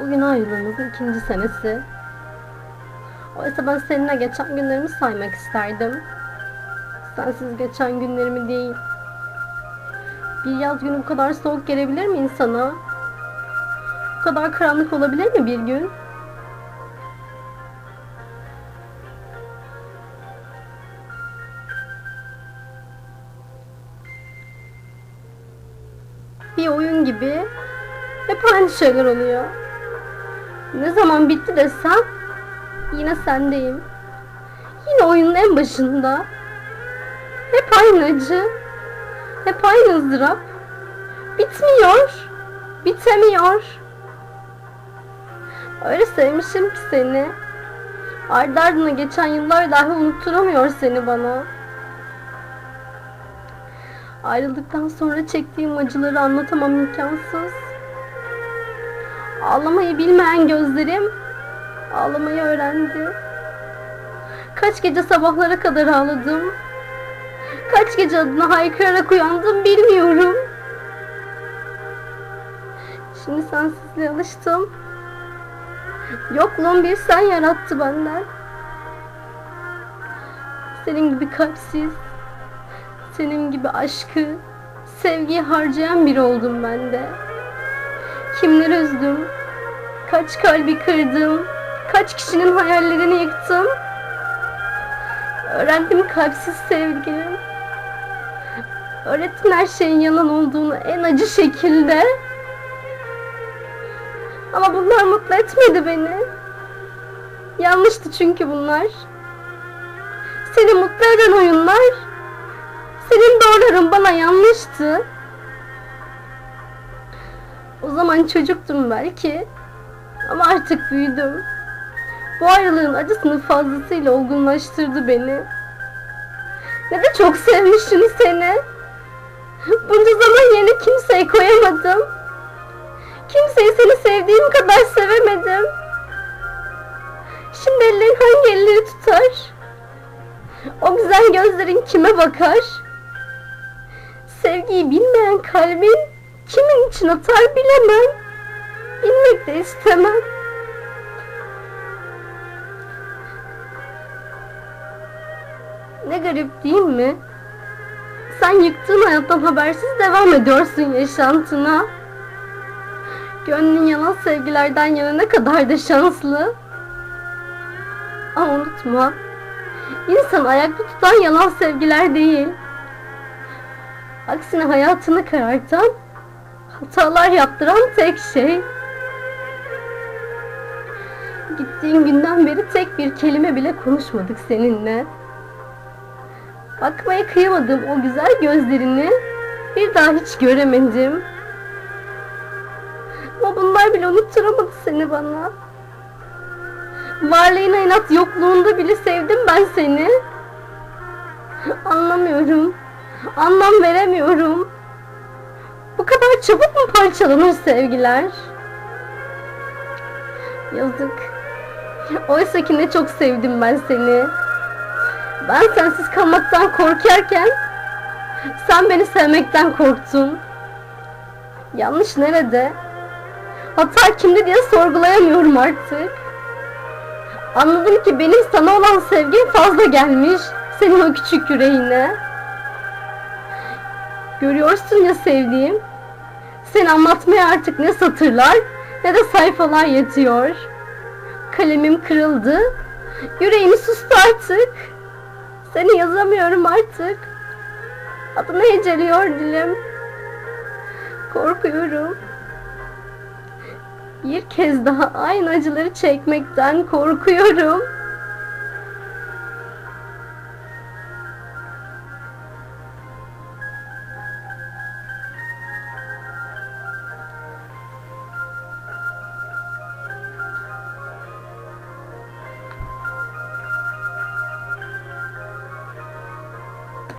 Bugün ayrılığımızın ikinci senesi. Oysa ben seninle geçen günlerimi saymak isterdim. Sensiz geçen günlerimi değil. Bir yaz günü bu kadar soğuk gelebilir mi insana? Bu kadar karanlık olabilir mi bir gün? Bir oyun gibi hep aynı şeyler oluyor. Ne zaman bitti desem yine sendeyim. Yine oyunun en başında. Hep aynı acı. Hep aynı ızdırap. Bitmiyor. Bitemiyor. Öyle sevmişim ki seni. Ardı ardına geçen yıllar dahi unutturamıyor seni bana. Ayrıldıktan sonra çektiğim acıları anlatamam imkansız. Ağlamayı bilmeyen gözlerim ağlamayı öğrendi. Kaç gece sabahlara kadar ağladım. Kaç gece adına haykırarak uyandım bilmiyorum. Şimdi sensizliğe alıştım. Yokluğun bir sen yarattı benden. Senin gibi kalpsiz, senin gibi aşkı, sevgiyi harcayan biri oldum ben de. Kimleri üzdüm, kaç kalbi kırdım, kaç kişinin hayallerini yıktım. Öğrendim kalpsiz sevgilim. Öğrettin her şeyin yalan olduğunu en acı şekilde. Ama bunlar mutlu etmedi beni. Yanlıştı çünkü bunlar. Seni mutlu eden oyunlar, senin doğruların bana yanlıştı. O zaman çocuktum belki. Ama artık büyüdüm. Bu ayrılığın acısını fazlasıyla olgunlaştırdı beni. Ne de çok sevmişim seni. Bunca zaman yerine kimseyi koyamadım. Kimseyi seni sevdiğim kadar sevemedim. Şimdi ellerin hangi elleri tutar? O güzel gözlerin kime bakar? Sevgiyi bilmeyen kalbin kimin için atar bilemem. Bilmek de istemem. Ne garip değil mi? Sen yıktığın hayattan habersiz devam ediyorsun yaşantına. Gönlün yalan sevgilerden yana ne kadar da şanslı. Ama unutma, insan ayakta tutan yalan sevgiler değil. Aksine hayatını karartan, hatalar yaptıran tek şey. Gittiğin günden beri tek bir kelime bile konuşmadık seninle. Bakmaya kıyamadım o güzel gözlerini bir daha hiç göremedim. Ama bunlar bile unutturamadı seni bana. Varlığına inat yokluğunda bile sevdim ben seni. Anlamıyorum. Anlam veremiyorum. Bu kadar çabuk mu parçalanır sevgiler? Yazık. Oysa ki ne çok sevdim ben seni. Ben sensiz kalmaktan korkarken sen beni sevmekten korktun. Yanlış nerede? Hata kimde diye sorgulayamıyorum artık. Anladım ki benim sana olan sevgim fazla gelmiş senin o küçük yüreğine. Görüyorsun ya sevdiğim. Seni anlatmaya artık ne satırlar ne de sayfalar yetiyor. Kalemim kırıldı. Yüreğimi sustu artık. Seni yazamıyorum artık. Adını heceliyor dilim. Korkuyorum. Bir kez daha aynı acıları çekmekten korkuyorum.